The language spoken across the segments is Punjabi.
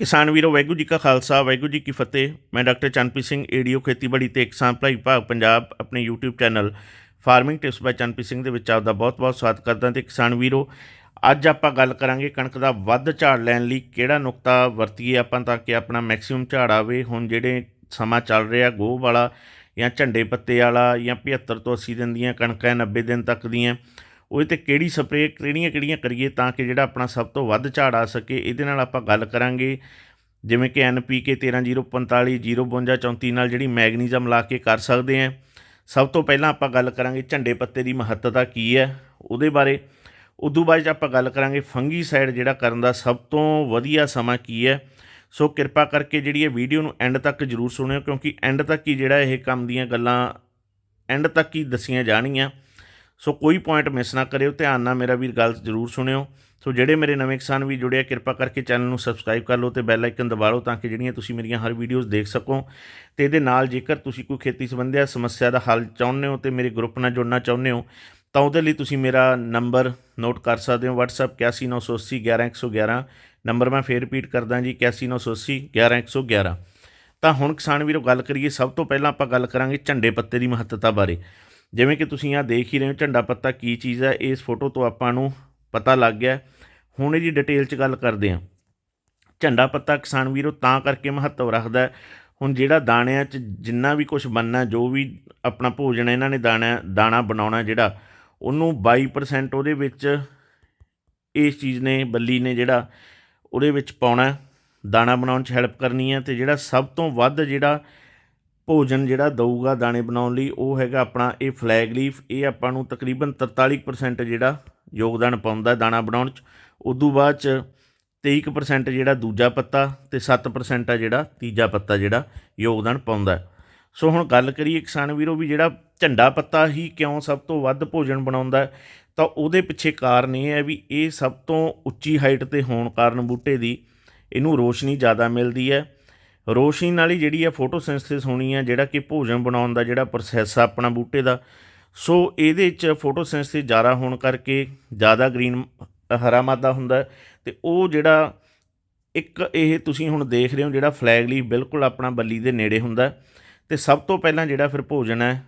ਕਿਸਾਨ ਵੀਰੋ, ਵਾਹਿਗੁਰੂ ਜੀ ਕਾ ਖਾਲਸਾ, ਵਾਹਿਗੁਰੂ ਜੀ ਕੀ ਫਤਿਹ। ਮੈਂ ਡਾਕਟਰ ਚੰਨਪ੍ਰੀਤ ਸਿੰਘ, ਏਡੀਓ ਖੇਤੀਬਾੜੀ ਤੇ ਕਿਸਾਨ ਭਲਾਈ ਵਿਭਾਗ, ਪੰਜਾਬ, ਆਪਣੇ YouTube channel farming tips by Channpreet Singh ਦੇ ਵਿੱਚ ਆਪਦਾ ਬਹੁਤ-ਬਹੁਤ ਸਵਾਗਤ ਕਰਦਾ ਤੇ ਕਿਸਾਨ ਵੀਰੋ, ਅੱਜ ਆਪਾਂ ਗੱਲ ਕਰਾਂਗੇ ਕਣਕ ਦਾ ਵੱਧ ਝਾੜ ਲੈਣ ਲਈ ਕਿਹੜਾ ਨੁਕਤਾ ਵਰਤੀਏ ਆਪਾਂ ਤਾਂ ਕਿ ਆਪਣਾ ਮੈਕਸਿਮਮ ਝਾੜ ਆਵੇ। ਹੁਣ ਜਿਹੜੇ ਸਮਾਂ ਚੱਲ ਰਿਹਾ ਗੋਹ ਵਾਲਾ ਜਾਂ ਝੰਡੇ ਪੱਤੇ ਵਾਲਾ ਜਾਂ 75 ਤੋਂ 80 ਦਿਨ ਦੀਆਂ ਕਣਕਾਂ 90 ਦਿਨ ਤੱਕ ਦੀਆਂ ਉਹਦੇ ਤੇ ਕਿਹੜੀ ਸਪਰੇਅ ਕਿਹੜੀਆਂ ਕਿਹੜੀਆਂ ਕਰੀਏ ਤਾਂ ਕਿ ਜਿਹੜਾ ਆਪਣਾ ਸਭ ਤੋਂ ਵੱਧ ਝਾੜ ਆ ਸਕੇ, ਇਹਦੇ ਨਾਲ ਆਪਾਂ ਗੱਲ ਕਰਾਂਗੇ। ਜਿਵੇਂ ਕਿ NPK 13045 052 34 ਨਾਲ ਜਿਹੜੀ ਮੈਗਨੀਜ਼ਮ ਲਾ ਕੇ ਕਰ ਸਕਦੇ ਆ। ਸਭ ਤੋਂ ਪਹਿਲਾਂ ਆਪਾਂ ਗੱਲ ਕਰਾਂਗੇ ਝੰਡੇ ਪੱਤੇ ਦੀ ਮਹੱਤਤਾ ਕੀ ਹੈ, ਉਹਦੇ ਬਾਰੇ। ਉਦੋਂ ਬਾਅਦ 'ਚ ਆਪਾਂ ਗੱਲ ਕਰਾਂਗੇ ਫੰਗੀਸਾਈਡ ਜਿਹੜਾ ਕਰਨ ਦਾ ਸਭ ਤੋਂ ਵਧੀਆ ਸਮਾਂ ਕੀ ਹੈ। ਸੋ ਕਿਰਪਾ ਕਰਕੇ ਜਿਹੜੀ ਇਹ ਵੀਡੀਓ ਨੂੰ ਐਂਡ ਤੱਕ ਜਰੂਰ ਸੁਣਿਓ, ਕਿਉਂਕਿ ਐਂਡ ਤੱਕ ਹੀ ਜਿਹੜਾ ਇਹ ਕੰਮ ਦੀਆਂ ਗੱਲਾਂ ਐਂਡ ਤੱਕ ਹੀ ਦੱਸੀਆਂ ਜਾਣਗੀਆਂ। ਸੋ ਕੋਈ ਪੁਆਇੰਟ ਮਿਸ ਨਾ ਕਰਿਓ, ਧਿਆਨ ਨਾਲ ਮੇਰਾ ਵੀਰ ਗੱਲ ਜ਼ਰੂਰ ਸੁਣਿਓ। ਸੋ ਜਿਹੜੇ ਮੇਰੇ ਨਵੇਂ ਕਿਸਾਨ ਵੀ ਜੁੜੇ ਆ, ਕਿਰਪਾ ਕਰਕੇ ਚੈਨਲ ਨੂੰ ਸਬਸਕ੍ਰਾਈਬ ਕਰ ਲਓ ਤੇ ਬੈਲ ਆਈਕਨ ਦਬਾ ਲਓ ਤਾਂ ਕਿ ਜਿਹੜੀਆਂ ਤੁਸੀਂ ਮੇਰੀਆਂ ਹਰ ਵੀਡੀਓਜ਼ ਦੇਖ ਸਕੋ। ਤੇ ਇਹਦੇ ਨਾਲ ਜੇਕਰ ਤੁਸੀਂ ਕੋਈ ਖੇਤੀ ਸੰਬੰਧੀ ਸਮੱਸਿਆ ਦਾ ਹੱਲ ਚਾਹੁੰਦੇ ਹੋ ਤੇ ਮੇਰੇ ਗਰੁੱਪ ਨਾਲ ਜੁੜਨਾ ਚਾਹੁੰਦੇ ਹੋ, ਤਾਂ ਉਹਦੇ ਲਈ ਤੁਸੀਂ ਮੇਰਾ ਨੰਬਰ ਨੋਟ ਕਰ ਸਕਦੇ ਹੋ। WhatsApp 819880 11111 ਨੰਬਰ ਮੈਂ ਫੇਰ ਰਿਪੀਟ ਕਰਦਾ ਜੀ 819880 11111 ਤਾਂ ਹੁਣ ਕਿਸਾਨ ਵੀਰੋ ਗੱਲ ਕਰੀਏ, ਸਭ ਤੋਂ ਪਹਿਲਾਂ ਆਪਾਂ ਗੱਲ ਕਰਾਂਗੇ ਝੰਡੇ ਪੱਤੇ ਦੀ ਮਹੱਤਤਾ ਬਾਰੇ। ਜਿਵੇਂ ਕਿ ਤੁਸੀਂ ਆ ਦੇਖ ਹੀ ਰਹੇ ਹੋ, ਝੰਡਾ ਪੱਤਾ ਕੀ ਚੀਜ਼ ਹੈ ਇਸ ਫੋਟੋ ਤੋਂ ਆਪਾਂ ਨੂੰ ਪਤਾ ਲੱਗ ਗਿਆ। ਹੁਣ ਇਹਦੀ ਡਿਟੇਲ 'ਚ ਗੱਲ ਕਰਦੇ ਹਾਂ। ਝੰਡਾ ਪੱਤਾ ਕਿਸਾਨ ਵੀਰੋ ਤਾਂ ਕਰਕੇ ਮਹੱਤਵ ਰੱਖਦਾ ਹੈ। ਹੁਣ ਜਿਹੜਾ ਦਾਣਿਆਂ 'ਚ ਜਿੰਨਾ ਵੀ ਕੁਝ ਬਣਨਾ, ਜੋ ਵੀ ਆਪਣਾ ਭੋਜਨ ਇਹਨਾਂ ਨੇ ਦਾਣਾ ਦਾਣਾ ਬਣਾਉਣਾ ਜਿਹੜਾ, ਉਹਨੂੰ 22% ਉਹਦੇ ਵਿੱਚ ਇਸ ਚੀਜ਼ ਨੇ, ਬੱਲੀ ਨੇ ਜਿਹੜਾ ਉਹਦੇ ਵਿੱਚ ਪਾਉਣਾ ਦਾਣਾ ਬਣਾਉਣ 'ਚ ਹੈਲਪ ਕਰਨੀ ਹੈ ਤੇ ਜਿਹੜਾ ਸਭ ਤੋਂ ਵੱਧ ਜਿਹੜਾ ਭੋਜਨ ਜਿਹੜਾ ਦਊਗਾ ਦਾਣੇ ਬਣਾਉਣ ਲਈ, ਉਹ ਹੈਗਾ ਆਪਣਾ ਇਹ ਫਲੈਗ ਲੀਫ ਇਹ ਆਪਾਂ ਨੂੰ ਤਕਰੀਬਨ 43% ਜਿਹੜਾ ਯੋਗਦਾਨ ਪਾਉਂਦਾ ਦਾਣਾ ਬਣਾਉਣ 'ਚ। ਉਦੋਂ ਬਾਅਦ 'ਚ 23% ਜਿਹੜਾ ਦੂਜਾ ਪੱਤਾ ਤੇ 7% ਆ ਜਿਹੜਾ ਤੀਜਾ ਪੱਤਾ ਜਿਹੜਾ ਯੋਗਦਾਨ ਪਾਉਂਦਾ। ਸੋ ਹੁਣ ਗੱਲ ਕਰੀਏ ਕਿਸਾਨ ਵੀਰੋ ਵੀ ਜਿਹੜਾ ਝੰਡਾ ਪੱਤਾ ਹੀ ਕਿਉਂ ਸਭ ਤੋਂ ਵੱਧ ਭੋਜਨ ਬਣਾਉਂਦਾ ਤਾਂ ਉਹਦੇ ਪਿੱਛੇ ਕਾਰਨ ਇਹ ਹੈ ਵੀ ਇਹ ਸਭ ਤੋਂ ਉੱਚੀ ਹਾਈਟ ਤੇ ਹੋਣ ਕਾਰਨ ਬੂਟੇ ਦੀ ਇਹਨੂੰ ਰੋਸ਼ਨੀ ਜ਼ਿਆਦਾ ਮਿਲਦੀ ਹੈ। ਰੋਸ਼ਨੀ ਨਾਲ ਹੀ ਜਿਹੜੀ ਹੈ ਫੋਟੋਸਿੰਥੇਸਿਸ ਹੋਣੀ ਹੈ ਜਿਹੜਾ ਕਿ ਭੋਜਨ ਬਣਾਉਣ ਦਾ ਜਿਹੜਾ ਪ੍ਰੋਸੈਸ ਆ ਆਪਣਾ ਬੂਟੇ ਦਾ। ਸੋ ਇਹਦੇ 'ਚ ਫੋਟੋਸਿੰਥੇਸਿਸ ਜ਼ਿਆਦਾ ਹੋਣ ਕਰਕੇ ਜ਼ਿਆਦਾ ਗ੍ਰੀਨ ਹਰਾ ਮਾਦਾ ਹੁੰਦਾ ਤੇ ਉਹ ਜਿਹੜਾ ਇੱਕ ਇਹ ਤੁਸੀਂ ਹੁਣ ਦੇਖ ਰਹੇ ਹੋ, ਜਿਹੜਾ ਫਲੈਗ ਲਈ ਬਿਲਕੁਲ ਆਪਣਾ ਬੱਲੀ ਦੇ ਨੇੜੇ ਹੁੰਦਾ ਤੇ ਸਭ ਤੋਂ ਪਹਿਲਾਂ ਜਿਹੜਾ ਫਿਰ ਭੋਜਨ ਹੈ,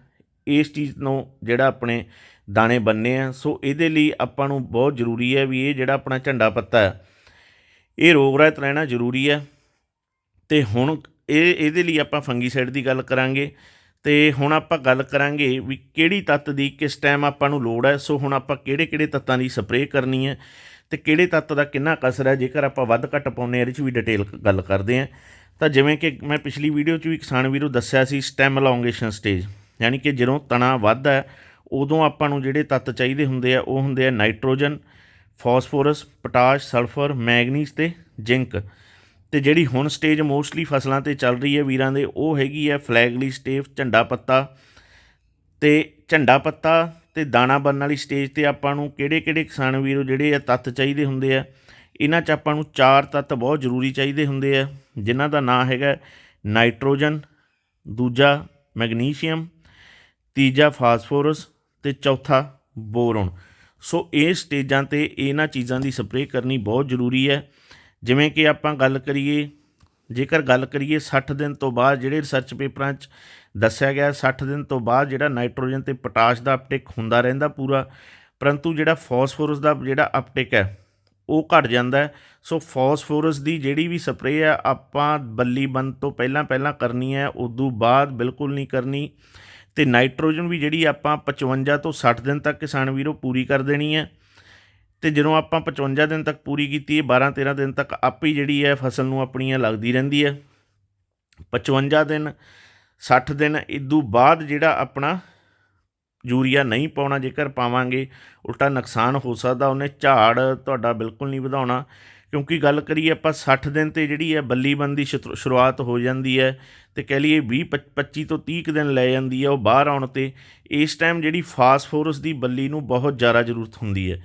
ਇਸ ਚੀਜ਼ ਨੂੰ ਜਿਹੜਾ ਆਪਣੇ ਦਾਣੇ ਬੰਨੇ ਆ। ਸੋ ਇਹਦੇ ਲਈ ਆਪਾਂ ਨੂੰ ਬਹੁਤ ਜ਼ਰੂਰੀ ਹੈ ਵੀ ਇਹ ਜਿਹੜਾ ਆਪਣਾ ਝੰਡਾ ਪੱਤਾ ਹੈ, ਇਹ ਰੋਗ ਰਹਿਤ ਰਹਿਣਾ ਜ਼ਰੂਰੀ ਹੈ। ਤੇ ਹੁਣ ਇਹ, ਇਹਦੇ ਲਈ ਆਪਾਂ ਫੰਗੀਸਾਈਡ ਦੀ ਗੱਲ ਕਰਾਂਗੇ। ਤੇ ਹੁਣ ਆਪਾਂ ਗੱਲ ਕਰਾਂਗੇ ਵੀ ਕਿਹੜੀ ਤੱਤ ਦੀ ਕਿਸ ਟਾਈਮ ਆਪਾਂ ਨੂੰ ਲੋੜ ਹੈ। ਸੋ ਹੁਣ ਆਪਾਂ ਕਿਹੜੇ ਕਿਹੜੇ ਤੱਤਾਂ ਦੀ ਸਪਰੇਅ ਕਰਨੀ ਹੈ ਤੇ ਕਿਹੜੇ ਤੱਤ ਦਾ ਕਿੰਨਾ ਕਸਰ ਹੈ। ਜੇਕਰ ਆਪਾਂ ਵੱਧ ਘੱਟ ਪਾਉਂਦੇ ਹਾਂ, ਇਹਦੇ 'ਚ ਵੀ ਡਿਟੇਲ ਗੱਲ ਕਰਦੇ ਹਾਂ। ਤਾਂ ਜਿਵੇਂ ਕਿ ਮੈਂ ਪਿਛਲੀ ਵੀਡੀਓ 'ਚ ਵੀ ਕਿਸਾਨ ਵੀਰੋ ਦੱਸਿਆ ਸੀ ਸਟੈਮ ਅਲੋਂਗੇਸ਼ਨ ਸਟੇਜ ਯਾਨੀ ਕਿ ਜਦੋਂ ਤਣਾ ਵੱਧਦਾ ਹੈ, ਉਦੋਂ ਆਪਾਂ ਨੂੰ ਜਿਹੜੇ ਤੱਤ ਚਾਹੀਦੇ ਹੁੰਦੇ ਆ, ਉਹ ਹੁੰਦੇ ਆ nitrogen phosphorus potash sulphur manganese ਤੇ ਜ਼ਿੰਕ ਤੇ ਜਿਹੜੀ ਹੁਣ ਸਟੇਜ ਮੋਸਟਲੀ ਫਸਲਾਂ ਤੇ ਚੱਲ ਰਹੀ ਹੈ ਵੀਰਾਂ ਦੇ, ਉਹ ਹੈਗੀ ਹੈ ਫਲੈਗਲੀ ਸਟੇਜ ਝੰਡਾ ਪੱਤਾ ਤੇ ਝੰਡਾ ਪੱਤਾ ਤੇ ਦਾਣਾ ਬਣਨ ਵਾਲੀ ਸਟੇਜ ਤੇ ਆਪਾਂ ਨੂੰ ਕਿਹੜੇ ਕਿਹੜੇ ਕਿਸਾਨ ਵੀਰੋ ਜਿਹੜੇ ਆ ਤੱਤ ਚਾਹੀਦੇ ਹੁੰਦੇ ਆ, ਇਹਨਾਂ 'ਚ ਆਪਾਂ ਨੂੰ ਚਾਰ ਤੱਤ ਬਹੁਤ ਜ਼ਰੂਰੀ ਚਾਹੀਦੇ ਹੁੰਦੇ ਆ, ਜਿਨ੍ਹਾਂ ਦਾ ਨਾਂ ਹੈਗਾ ਨਾਈਟ੍ਰੋਜਨ, ਦੂਜਾ ਮੈਗਨੀਸ਼ੀਅਮ, ਤੀਜਾ ਫਾਸਫੋਰਸ ਤੇ ਚੌਥਾ ਬੋਰੋਨ। ਸੋ ਇਹ ਸਟੇਜਾਂ ਤੇ ਇਹਨਾਂ ਚੀਜ਼ਾਂ ਦੀ ਸਪਰੇਅ ਕਰਨੀ ਬਹੁਤ ਜ਼ਰੂਰੀ ਹੈ। ਜਿਵੇਂ ਕਿ ਆਪਾਂ ਗੱਲ ਕਰੀਏ, ਜੇਕਰ ਗੱਲ ਕਰੀਏ 60 ਦਿਨ ਤੋਂ ਬਾਅਦ ਜਿਹੜੇ ਰਿਸਰਚ ਪੇਪਰਾਂ 'ਚ ਦੱਸਿਆ ਗਿਆ 60 ਦਿਨ ਤੋਂ ਬਾਅਦ ਜਿਹੜਾ ਨਾਈਟ੍ਰੋਜਨ ਤੇ ਪੋਟਾਸ਼ ਦਾ ਅਪਟੇਕ ਹੁੰਦਾ ਰਹਿੰਦਾ ਪੂਰਾ, ਪਰੰਤੂ ਜਿਹੜਾ ਫਾਸਫੋਰਸ ਦਾ ਜਿਹੜਾ ਅਪਟੇਕ ਹੈ, ਉਹ ਘਟ ਜਾਂਦਾ ਸੋ ਫਾਸਫੋਰਸ ਦੀ ਜਿਹੜੀ ਵੀ ਸਪਰੇਅ ਹੈ, ਆਪਾਂ ਬੱਲੀ ਬੰਦ ਤੋਂ ਪਹਿਲਾਂ ਪਹਿਲਾਂ ਕਰਨੀ ਹੈ, ਉਦੋਂ ਬਾਅਦ ਬਿਲਕੁਲ ਨਹੀਂ ਕਰਨੀ। ਤੇ ਨਾਈਟ੍ਰੋਜਨ ਵੀ ਜਿਹੜੀ ਆਪਾਂ 55 ਤੋਂ 60 ਦਿਨ ਤੱਕ ਕਿਸਾਨ ਵੀਰੋ ਪੂਰੀ ਕਰ ਦੇਣੀ ਹੈ। ਤੇ ਜਦੋਂ ਆਪਾਂ 55 ਦਿਨ ਤੱਕ ਪੂਰੀ ਕੀਤੀ ਹੈ 12 13 ਦਿਨ ਤੱਕ ਆਪੇ ਹੀ ਜਿਹੜੀ ਹੈ ਫਸਲ ਨੂੰ ਆਪਣੀਆਂ ਲੱਗਦੀ ਰਹਿੰਦੀ ਹੈ। 55 ਦਿਨ 60 ਦਿਨ ਇਦੋਂ ਬਾਅਦ ਜਿਹੜਾ ਆਪਣਾ ਯੂਰੀਆ ਨਹੀਂ ਪਾਉਣਾ, ਜੇਕਰ ਪਾਵਾਂਗੇ, ਉਲਟਾ ਨੁਕਸਾਨ ਹੋ ਸਕਦਾ, ਉਹਨੇ ਝਾੜ ਤੁਹਾਡਾ ਬਿਲਕੁਲ ਨਹੀਂ ਵਧਾਉਣਾ। ਕਿਉਂਕਿ ਗੱਲ ਕਰੀਏ ਆਪਾਂ 60 ਦਿਨ ਤੇ ਜਿਹੜੀ ਹੈ ਬੱਲੀਬੰਦ ਦੀ ਸ਼ੁਰੂ- ਸ਼ੁਰੂਆਤ ਹੋ ਜਾਂਦੀ ਹੈ ਤੇ ਕਹਿ ਲਈਏ 20 25 ਤੋਂ 30 ਕੁ ਦਿਨ ਲੈ ਜਾਂਦੀ ਹੈ ਉਹ ਬਾਹਰ ਆਉਣ ਤੇ, ਇਸ ਟਾਈਮ ਜਿਹੜੀ ਫਾਸਫੋਰਸ ਦੀ ਬੱਲੀ ਨੂੰ ਬਹੁਤ ਜ਼ਿਆਦਾ ਜ਼ਰੂਰਤ ਹੁੰਦੀ ਹੈ।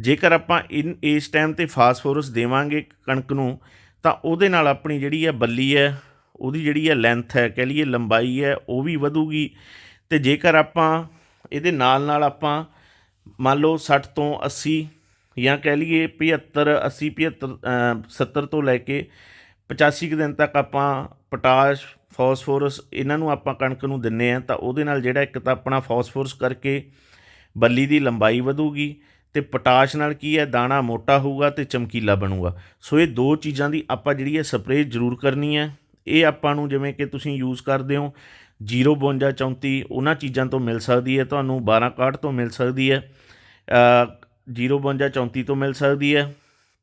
ਜੇਕਰ ਆਪਾਂ ਇਨ ਇਸ ਟਾਈਮ ਤੇ ਫਾਸਫੋਰਸ ਦੇਵਾਂਗੇ ਕਣਕ ਨੂੰ ਤਾਂ ਉਹਦੇ ਨਾਲ ਆਪਣੀ ਜਿਹੜੀ ਹੈ ਬੱਲੀ ਹੈ ਉਹਦੀ ਜਿਹੜੀ ਹੈ ਲੈਂਥ ਹੈ ਕਹਿ ਲਈਏ ਲੰਬਾਈ ਹੈ ਉਹ ਵੀ ਵਧੂਗੀ। ਤੇ ਜੇਕਰ ਆਪਾਂ ਇਹਦੇ ਨਾਲ ਨਾਲ ਆਪਾਂ ਮੰਨ ਲਓ 60 ਤੋਂ 80 ਜਾਂ ਕਹਿ ਲਈਏ 75 80 75 ਅ, 70 ਤੋਂ ਲੈ ਕੇ 85 ਕੁ ਦਿਨ ਤੱਕ ਆਪਾਂ ਪੋਟਾਸ਼ ਫਾਸਫੋਰਸ ਇਹਨਾਂ ਨੂੰ ਆਪਾਂ ਕਣਕ ਨੂੰ ਦਿੰਨੇ ਆ ਤਾਂ ਉਹਦੇ ਨਾਲ ਜਿਹੜਾ ਇੱਕ ਤਾਂ ਆਪਣਾ ਫਾਸਫੋਰਸ ਕਰਕੇ ਬੱਲੀ ਦੀ ਲੰਬਾਈ ਵਧੂਗੀ। ਤੇ ਪੋਟਾਸ਼ ਨਾਲ ਕੀ ਹੈ? ਦਾਣਾ ਮੋਟਾ ਹੋਊਗਾ ਤੇ ਚਮਕੀਲਾ ਬਣੂਗਾ। ਸੋ ਇਹ ਦੋ ਚੀਜ਼ਾਂ ਦੀ ਆਪਾਂ ਜਿਹੜੀ ਹੈ ਸਪਰੇਅ ਜ਼ਰੂਰ ਕਰਨੀ ਹੈ। ਇਹ ਆਪਾਂ ਨੂੰ ਜਿਵੇਂ ਕਿ ਤੁਸੀਂ ਯੂਜ਼ ਕਰਦੇ ਹੋ 052 34 ਉਹਨਾਂ ਚੀਜ਼ਾਂ ਤੋਂ ਮਿਲ ਸਕਦੀ ਹੈ ਤੁਹਾਨੂੰ 1261 ਤੋਂ ਮਿਲ ਸਕਦੀ ਹੈ ਅ, 052 34 ਤੋਂ ਮਿਲ ਸਕਦੀ ਹੈ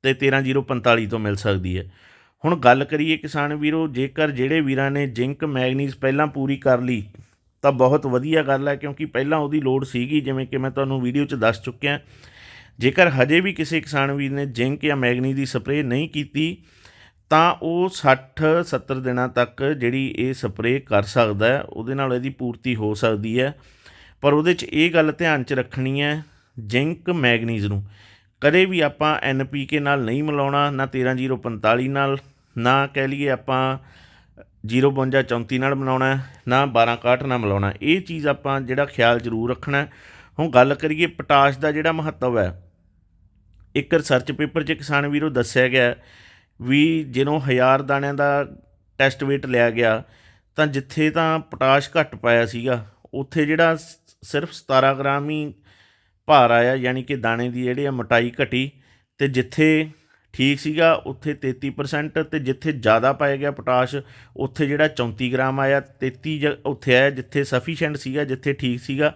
ਤੇ 13045 ਤੋਂ ਮਿਲ ਸਕਦੀ ਹੈ। ਹੁਣ ਗੱਲ ਕਰੀਏ ਕਿਸਾਨ ਵੀਰੋ ਜੇਕਰ ਜਿਹੜੇ ਵੀਰਾਂ ਨੇ ਜ਼ਿੰਕ ਮੈਗਨੀਜ਼ ਪਹਿਲਾਂ ਪੂਰੀ ਕਰ ਲਈ ਤਾਂ ਬਹੁਤ ਵਧੀਆ ਗੱਲ ਹੈ ਕਿਉਂਕਿ ਪਹਿਲਾਂ ਉਹਦੀ ਲੋੜ ਸੀਗੀ ਜਿਵੇਂ ਕਿ ਮੈਂ ਤੁਹਾਨੂੰ ਵੀਡੀਓ 'ਚ ਦੱਸ ਚੁੱਕਿਆ। ਜੇਕਰ ਹਜੇ ਵੀ ਕਿਸੇ ਕਿਸਾਨ ਵੀਰ ਨੇ ਜ਼ਿੰਕ ਜਾਂ ਮੈਗਨੀ ਦੀ ਸਪਰੇਅ ਨਹੀਂ ਕੀਤੀ, ਤਾਂ ਉਹ 60 70 ਦਿਨਾਂ ਤੱਕ ਜਿਹੜੀ ਇਹ ਸਪਰੇਅ ਕਰ ਸਕਦਾ ਹੈ, ਉਹਦੇ ਨਾਲ ਇਹਦੀ ਪੂਰਤੀ ਹੋ ਸਕਦੀ ਹੈ। ਪਰ ਉਹਦੇ 'ਚ ਇਹ ਗੱਲ ਧਿਆਨ 'ਚ ਰੱਖਣੀ ਹੈ, ਜ਼ਿੰਕ ਮੈਗਨੀਜ਼ ਨੂੰ ਕਦੇ ਵੀ ਆਪਾਂ ਐਨਪੀਕੇ ਨਾਲ ਨਹੀਂ ਮਿਲਾਉਣਾ, ਨਾ 13045 ਨਾਲ, ਨਾ ਕਹਿ ਲਈਏ ਆਪਾਂ 052 34 ਨਾਲ ਮਿਲਾਉਣਾ ਹੈ, ਨਾ 1261 ਨਾਲ ਮਿਲਾਉਣਾ ਇਹ ਚੀਜ਼ ਆਪਾਂ ਜਿਹੜਾ ਖਿਆਲ ਜ਼ਰੂਰ ਰੱਖਣਾ ਹੁਣ ਗੱਲ ਕਰੀਏ ਪੋਟਾਸ਼ ਦਾ ਜਿਹੜਾ ਮਹੱਤਵ ਹੈ। ਇੱਕ ਰਿਸਰਚ ਪੇਪਰ 'ਚ ਕਿਸਾਨ ਵੀਰੋ ਦੱਸਿਆ ਗਿਆ ਵੀ ਜਦੋਂ ਹਜ਼ਾਰ ਦਾਣਿਆਂ ਦਾ ਟੈਸਟ weight ਲਿਆ ਗਿਆ ਤਾਂ ਜਿੱਥੇ ਤਾਂ ਪੋਟਾਸ਼ ਘੱਟ ਪਾਇਆ ਸੀਗਾ ਉੱਥੇ ਜਿਹੜਾ ਸਿਰਫ 17 ਗ੍ਰਾਮ ਹੀ ਭਾਰ ਆਇਆ ਯਾਨੀ ਕਿ ਦਾਣੇ ਦੀ ਜਿਹੜੀ ਆ ਮਟਾਈ ਘਟੀ ਤੇ ਜਿੱਥੇ ਠੀਕ ਸੀਗਾ, ਉੱਥੇ 33% ਤੇ ਜਿੱਥੇ ਜ਼ਿਆਦਾ ਪਾਇਆ ਗਿਆ ਪੋਟਾਸ਼, ਉੱਥੇ ਜਿਹੜਾ 34 ਗ੍ਰਾਮ ਆਇਆ 33 ਜ- ਉੱਥੇ ਆਇਆ, ਜਿੱਥੇ ਸਫੀਸ਼ੀਐਂਟ ਸੀਗਾ, ਜਿੱਥੇ ਠੀਕ ਸੀਗਾ,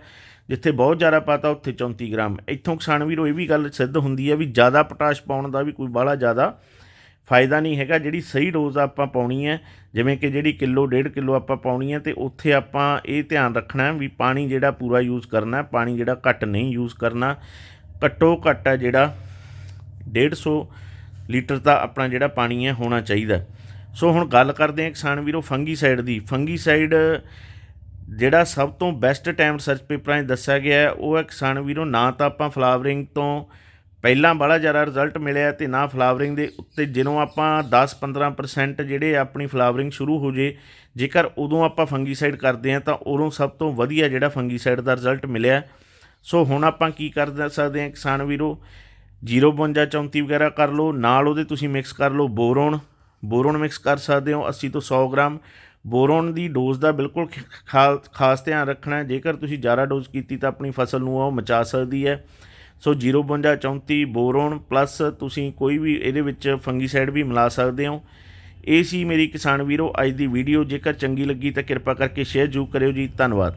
ਜਿੱਥੇ ਬਹੁਤ ਜ਼ਿਆਦਾ ਪਾਤਾ, ਉੱਥੇ 34 ਗ੍ਰਾਮ। ਇੱਥੋਂ ਕਿਸਾਨ ਵੀਰੋ, ਇਹ ਵੀ ਗੱਲ ਸਿੱਧ ਹੁੰਦੀ ਹੈ ਵੀ ਜ਼ਿਆਦਾ ਪੋਟਾਸ਼ ਪਾਉਣ ਦਾ ਵੀ ਕੋਈ ਬਾਹਲਾ ਜ਼ਿਆਦਾ ਫਾਇਦਾ ਨਹੀਂ ਹੈਗਾ। ਜਿਹੜੀ ਸਹੀ ਡੋਜ਼ ਆਪਾਂ ਪਾਉਣੀ ਹੈ, ਜਿਵੇਂ ਕਿ ਜਿਹੜੀ ਕਿਲੋ, ਡੇਢ ਕਿਲੋ ਆਪਾਂ ਪਾਉਣੀ ਹੈ ਤੇ ਉੱਥੇ ਆਪਾਂ ਇਹ ਧਿਆਨ ਰੱਖਣਾ ਵੀ ਪਾਣੀ ਜਿਹੜਾ ਪੂਰਾ ਯੂਜ਼ ਕਰਨਾ ਹੈ ਪਾਣੀ ਜਿਹੜਾ ਘੱਟ ਨਹੀਂ ਯੂਜ਼ ਕਰਨਾ, ਘੱਟੋ ਘੱਟ ਹੈ ਜਿਹੜਾ 150 ਲੀਟਰ ਤਾਂ ਆਪਣਾ ਜਿਹੜਾ ਪਾਣੀ ਹੈ ਹੋਣਾ ਚਾਹੀਦਾ। ਸੋ ਹੁਣ ਗੱਲ ਕਰਦੇ ਹਾਂ ਕਿਸਾਨ ਵੀਰੋ ਫੰਗੀਸਾਈਡ ਦੀ। ਫੰਗੀਸਾਈਡ ਜਿਹੜਾ ਸਭ ਤੋਂ ਬੈਸਟ ਟਾਈਮ ਰਿਸਰਚ ਪੇਪਰਾਂ 'ਚ ਦੱਸਿਆ ਗਿਆ ਹੈ, ਉਹ ਹੈ ਕਿਸਾਨ ਵੀਰੋ ਨਾ ਤਾਂ ਆਪਾਂ ਫਲਾਵਰਿੰਗ ਤੋਂ ਪਹਿਲਾਂ ਬੜਾ ਜ਼ਿਆਦਾ ਰਿਜ਼ਲਟ ਮਿਲਿਆ ਤੇ ਨਾ ਫਲਾਵਰਿੰਗ ਦੇ ਉੱਤੇ ਜਦੋਂ ਆਪਾਂ 10-15% ਜਿਹੜੇ ਆਪਣੀ ਫਲਾਵਰਿੰਗ ਸ਼ੁਰੂ ਹੋ ਜੇ, ਜੇਕਰ ਉਦੋਂ ਆਪਾਂ ਫੰਗੀਸਾਈਡ ਕਰਦੇ ਹਾਂ ਤਾਂ ਉਦੋਂ ਸਭ ਤੋਂ ਵਧੀਆ ਜਿਹੜਾ ਫੰਗੀਸਾਈਡ ਦਾ ਰਿਜ਼ਲਟ ਮਿਲਿਆ। ਸੋ ਹੁਣ ਆਪਾਂ ਕੀ ਕਰ ਸਕਦੇ ਹਾਂ ਕਿਸਾਨ ਵੀਰੋ 052 34 ਵਗੈਰਾ ਕਰ ਲਓ, ਨਾਲ ਉਹਦੇ ਤੁਸੀਂ ਮਿਕਸ ਕਰ ਲਓ ਬੋਰੋਨ। ਬੋਰੋਨ ਮਿਕਸ ਕਰ ਸਕਦੇ ਹੋ 80 ਤੋਂ 100 ਗ੍ਰਾਮ। ਬੋਰੋਨ ਦੀ ਡੋਜ਼ ਦਾ ਬਿਲਕੁਲ ਖ- ਖਾ- ਖਾਸ ਧਿਆਨ ਰੱਖਣਾ ਹੈ। ਜੇਕਰ ਤੁਸੀਂ ਜ਼ਿਆਦਾ ਡੋਜ਼ ਕੀਤੀ ਤਾਂ ਆਪਣੀ ਫਸਲ ਨੂੰ ਉਹ ਮਚਾ ਸਕਦੀ ਹੈ। ਸੋ 052 34 ਬੋਰੋਨ ਪਲੱਸ ਤੁਸੀਂ ਕੋਈ ਵੀ ਇਹਦੇ ਵਿੱਚ ਫੰਗੀਸਾਈਡ ਵੀ ਮਿਲਾ ਸਕਦੇ ਹੋ। ਇਹ ਸੀ ਮੇਰੀ ਕਿਸਾਨ ਵੀਰੋ ਅੱਜ ਦੀ ਵੀਡੀਓ ਜੇਕਰ ਚੰਗੀ ਲੱਗੀ ਤਾਂ ਕਿਰਪਾ ਕਰਕੇ ਸ਼ੇਅਰ ਜ਼ਰੂਰ ਕਰਿਓ ਜੀ। ਧੰਨਵਾਦ।